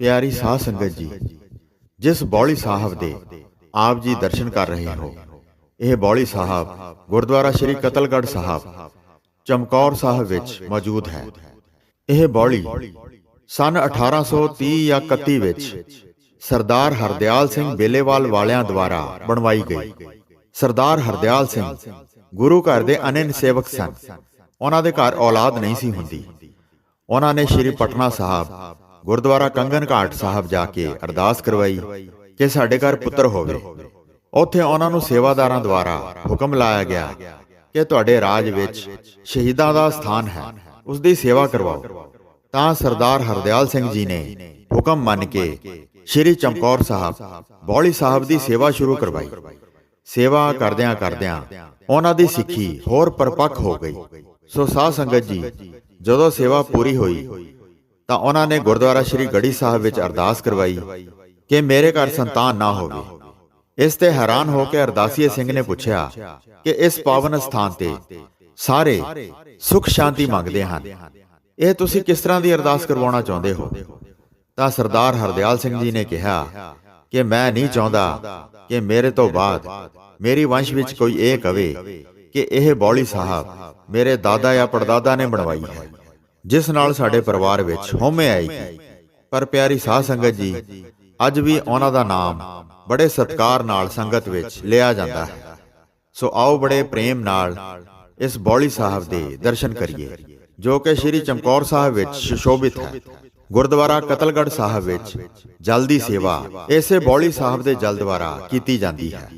ਪਿਆਰੀ ਸਾਧ ਸੰਗਤ ਜੀ, ਜਿਸ ਬੌਲੀ ਸਾਹਿਬ ਦੇ ਆਪ ਜੀ ਦਰਸ਼ਨ ਕਰ ਰਹੇ ਹੋ, ਇਹ ਬੌਲੀ ਸਾਹਿਬ ਗੁਰਦੁਆਰਾ ਸ੍ਰੀ ਕਤਲਗੜ੍ਹ ਸਾਹਿਬ, ਚਮਕੌਰ ਸਾਹਿਬ ਵਿੱਚ ਮੌਜੂਦ ਹੈ। ਇਹ ਬੌਲੀ ਸਨ 1830 ਜਾਂ 31 ਵਿੱਚ ਸਰਦਾਰ ਹਰਦਿਆਲ ਸਿੰਘ ਬੇਲੇਵਾਲ ਵਾਲਿਆਂ ਦੁਆਰਾ ਬਣਵਾਈ ਗਈ। ਸਰਦਾਰ ਹਰਦਿਆਲ ਸਿੰਘ ਗੁਰੂ ਘਰ ਦੇ ਅਨੰਨ ਸੇਵਕ ਸਨ। ਉਹਨਾਂ ਦੇ ਘਰ ਔਲਾਦ ਨਹੀਂ ਸੀ ਹੁੰਦੀ। ਉਹਨਾਂ ਨੇ ਸ਼੍ਰੀ ਪਟਨਾ ਸਾਹਿਬ ਗੁਰਦੁਆਰਾ ਕੰਗਨ ਘਾਟ ਸਾਹਿਬ ਜਾ ਕੇ ਅਰਦਾਸ ਕਰਵਾਈ ਕਿ ਸਾਡੇ ਘਰ ਪੁੱਤਰ ਹੋਵੇ। ਉੱਥੇ ਉਹਨਾਂ ਨੂੰ ਸੇਵਾਦਾਰਾਂ ਦੁਆਰਾ ਹੁਕਮ ਲਾਇਆ ਗਿਆ ਕਿ ਤੁਹਾਡੇ ਰਾਜ ਵਿੱਚ ਸ਼ਹੀਦਾਂ ਦਾ ਸਥਾਨ ਹੈ ਉਸ ਦੀ ਸੇਵਾ ਕਰਵਾਓ। ਤਾਂ ਸਰਦਾਰ ਹਰਦਿਆਲ ਸਿੰਘ ਜੀ ਨੇ ਹੁਕਮ ਮੰਨ ਕੇ ਸ਼੍ਰੀ ਚਮਕੌਰ ਸਾਹਿਬ, ਬੌਲੀ ਸਾਹਿਬ ਦੀ ਸੇਵਾ ਸ਼ੁਰੂ ਕਰਵਾਈ। ਸੇਵਾ ਕਰਦਿਆਂ ਕਰਦਿਆਂ ਉਹਨਾਂ ਦੀ ਸਿੱਖੀ ਹੋਰ ਪਰਪੱਕ ਹੋ ਗਈ। ਸੋ ਸਾਧ ਸੰਗਤ ਜੀ, ਜਦੋਂ ਸੇਵਾ ਪੂਰੀ ਹੋਈ ਤਾਂ ਉਹਨਾਂ ਨੇ ਗੁਰਦੁਆਰਾ ਸ੍ਰੀ ਗੜੀ ਸਾਹਿਬ ਵਿੱਚ ਅਰਦਾਸ ਕਰਵਾਈ ਕਿ ਮੇਰੇ ਘਰ ਸੰਤਾਨ ਨਾ ਹੋਵੇ। ਇਸ ਤੇ ਹੈਰਾਨ ਹੋ ਕੇ ਅਰਦਾਸੀਏ ਸਿੰਘ ਨੇ ਪੁੱਛਿਆ ਕਿ ਇਸ ਪਾਵਨ ਸਥਾਨ ਤੇ ਸਾਰੇ ਸੁਖ ਸ਼ਾਂਤੀ ਮੰਗਦੇ ਹਨ। ਇਹ ਤੁਸੀਂ ਕਿਸ ਤਰ੍ਹਾਂ ਦੀ ਅਰਦਾਸ ਕਰਵਾਉਣਾ ਚਾਹੁੰਦੇ ਹੋ? ਤਾਂ ਸਰਦਾਰ ਹਰਦਿਆਲ ਸਿੰਘ ਜੀ ਨੇ ਕਿਹਾ ਕਿ ਮੈਂ ਨਹੀਂ ਚਾਹੁੰਦਾ ਕਿ ਮੇਰੇ ਤੋਂ ਬਾਅਦ ਮੇਰੀ ਵੰਸ਼ ਵਿੱਚ ਕੋਈ ਇਹ ਕਵੇ ਕਿ ਇਹ ਬੌਲੀ ਸਾਹਿਬ ਮੇਰੇ ਦਾਦਾ ਜਾਂ ਪੜਦਾਦਾ ਨੇ ਬਣਵਾਈ ਹੈ। ਜਿਸ ਨਾਲ ਸਾਡੇ ਪਰਿਵਾਰ ਵਿੱਚ ਹਉਮੈ ਆਈ ਪਰ ਪਿਆਰੀ ਸਾਧ ਸੰਗਤ ਜੀ, ਅੱਜ ਵੀ ਉਹਨਾਂ ਦਾ ਨਾਮ ਬੜੇ ਸਤਕਾਰ ਨਾਲ ਸੰਗਤ ਵਿੱਚ ਲਿਆ ਜਾਂਦਾ ਹੈ। ਸੋ ਆਓ ਬੜੇ ਪ੍ਰੇਮ ਨਾਲ ਇਸ ਬੌਲੀ ਸਾਹਿਬ ਦੇ ਦਰਸ਼ਨ ਕਰੀਏ, ਜੋ ਕਿ ਸ੍ਰੀ ਚਮਕੌਰ ਸਾਹਿਬ ਵਿੱਚ ਸੁਸ਼ੋਭਿਤ ਹੈ। ਗੁਰਦੁਆਰਾ ਕਤਲਗੜ੍ਹ ਸਾਹਿਬ ਵਿੱਚ ਜਲ ਦੀ ਸੇਵਾ, ਇਸੇ ਬੌਲੀ ਸਾਹਿਬ ਦੇ ਜਲ ਦੁਆਰਾ ਕੀਤੀ ਜਾਂਦੀ ਹੈ।